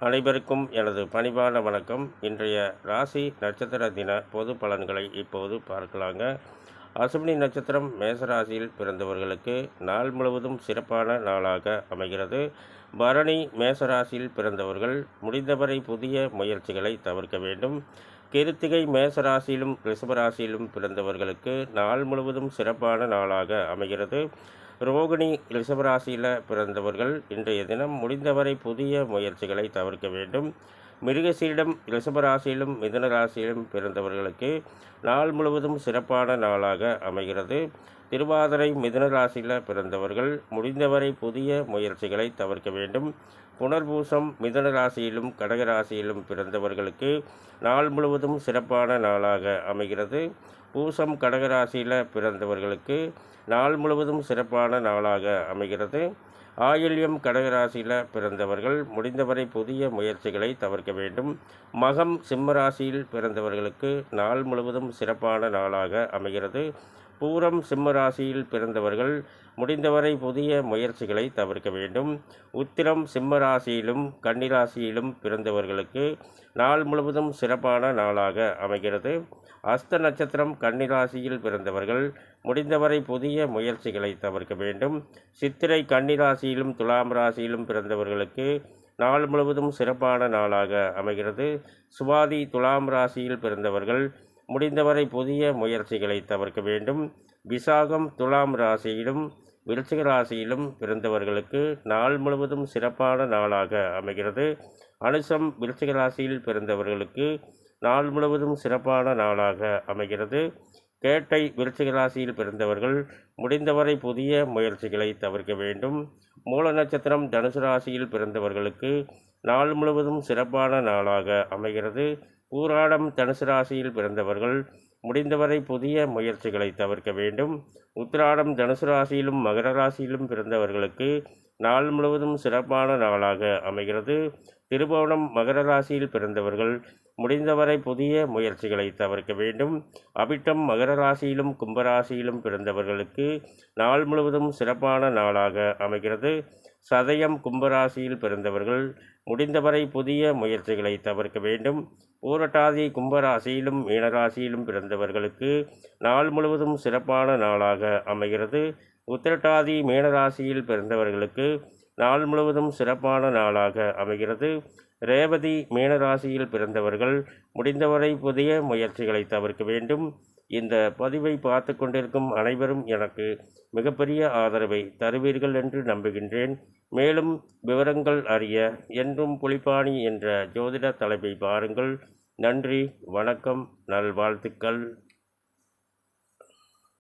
அனைவருக்கும் எனது பணிவான வணக்கம். இன்றைய ராசி நட்சத்திர தின பொது பலன்களை இப்போது பார்க்கலாங்க. அசுவினி நட்சத்திரம் மேசராசியில் பிறந்தவர்களுக்கு நாள் முழுவதும் சிறப்பான நாளாக அமைகிறது. பரணி மேசராசியில் பிறந்தவர்கள் முடிந்தவரை புதிய முயற்சிகளை தவிர்க்க வேண்டும். கிருத்திகை மேசராசியிலும் ரிஷபராசியிலும் பிறந்தவர்களுக்கு நாள் முழுவதும் சிறப்பான நாளாக அமைகிறது. ரோகிணி ரிஷபராசியில் பிறந்தவர்கள் இன்றைய தினம் முடிந்தவரை புதிய முயற்சிகளை தவிர்க்க வேண்டும். மிருகசீடம் ரிஷபராசியிலும் மிதுன ராசியிலும் பிறந்தவர்களுக்கு நாள் முழுவதும் சிறப்பான நாளாக அமைகிறது. திருவாதிரை மிதுன ராசியில் பிறந்தவர்கள் முடிந்தவரை புதிய முயற்சிகளை தவிர்க்க வேண்டும். புனர்பூசம் மிதுன ராசியிலும் கடகராசியிலும் பிறந்தவர்களுக்கு நாள் முழுவதும் சிறப்பான நாளாக அமைகிறது. பூசம் கடகராசியில் பிறந்தவர்களுக்கு நாள் முழுவதும் சிறப்பான நாளாக அமைகிறது. ஆயில்யம் கடகராசியில் பிறந்தவர்கள் முடிந்தவரை புதிய முயற்சிகளை தவிர்க்க வேண்டும். மகம் சிம்மராசியில் பிறந்தவர்களுக்கு நாள் முழுவதும் சிறப்பான நாளாக அமைகிறது. பூரம் சிம்மராசியில் பிறந்தவர்கள் முடிந்தவரை புதிய முயற்சிகளை தவிர்க்க வேண்டும். உத்திரம் சிம்மராசியிலும் கன்னிராசியிலும் பிறந்தவர்களுக்கு நாள் முழுவதும் சிறப்பான நாளாக அமைகிறது. அஸ்த நட்சத்திரம் கன்னிராசியில் பிறந்தவர்கள் முடிந்தவரை புதிய முயற்சிகளை தவிர்க்க வேண்டும். சித்திரை கன்னிராசியிலும் துலாம் ராசியிலும் பிறந்தவர்களுக்கு நாள் முழுவதும் சிறப்பான நாளாக அமைகிறது. சுவாதி துலாம் ராசியில் பிறந்தவர்கள் முடிந்தவரை புதிய முயற்சிகளை தவிர்க்க வேண்டும். விசாகம் துலாம் ராசியிலும் விருச்சிக ராசியிலும் பிறந்தவர்களுக்கு நாள் முழுவதும் சிறப்பான நாளாக அமைகிறது. அனுசம் விருச்சிக ராசியில் பிறந்தவர்களுக்கு நாள் முழுவதும் சிறப்பான நாளாக அமைகிறது. கேட்டை விருச்சிக ராசியில் பிறந்தவர்கள் முடிந்தவரை புதிய முயற்சிகளை தவிர்க்க வேண்டும். மூல நட்சத்திரம் தனுசு ராசியில் பிறந்தவர்களுக்கு நாள் முழுவதும் சிறப்பான நாளாக அமைகிறது. பூராடம் தனுசு ராசியில் பிறந்தவர்கள் முடிந்தவரை புதிய முயற்சிகளை தவிர்க்க வேண்டும். உத்திராடம் தனுசு ராசியிலும் மகர ராசியிலும் பிறந்தவர்களுக்கு நாள் முழுவதும் சிறப்பான நாளாக அமைகிறது. திருபோணம் மகர ராசியில் பிறந்தவர்கள் முடிந்தவரை புதிய முயற்சிகளை தவிர்க்க வேண்டும். அபிட்டம் மகர ராசியிலும் கும்பராசியிலும் பிறந்தவர்களுக்கு நாள் முழுவதும் சிறப்பான நாளாக அமைகிறது. சதயம் கும்பராசியில் பிறந்தவர்கள் முடிந்தவரை புதிய முயற்சிகளை தவிர்க்க வேண்டும். பூரட்டாதி கும்பராசியிலும் மீனராசியிலும் பிறந்தவர்களுக்கு நாள் முழுவதும் சிறப்பான நாளாக அமைகிறது. உத்திரட்டாதி மீனராசியில் பிறந்தவர்களுக்கு நாள் முழுவதும் சிறப்பான நாளாக அமைகிறது. ரேவதி மீனராசியில் பிறந்தவர்கள் முடிந்தவரை புதிய முயற்சிகளை தவிர்க்க வேண்டும். இந்த பதிவை பார்த்து கொண்டிருக்கும் அனைவரும் எனக்கு மிகப்பெரிய ஆதரவை தருவீர்கள் என்று நம்புகின்றேன். மேலும் விவரங்கள் அறிய என்றும் புலிப்பாணி என்ற ஜோதிட தலைப்பை பாருங்கள். நன்றி வணக்கம் நல்வாழ்த்துக்கள்.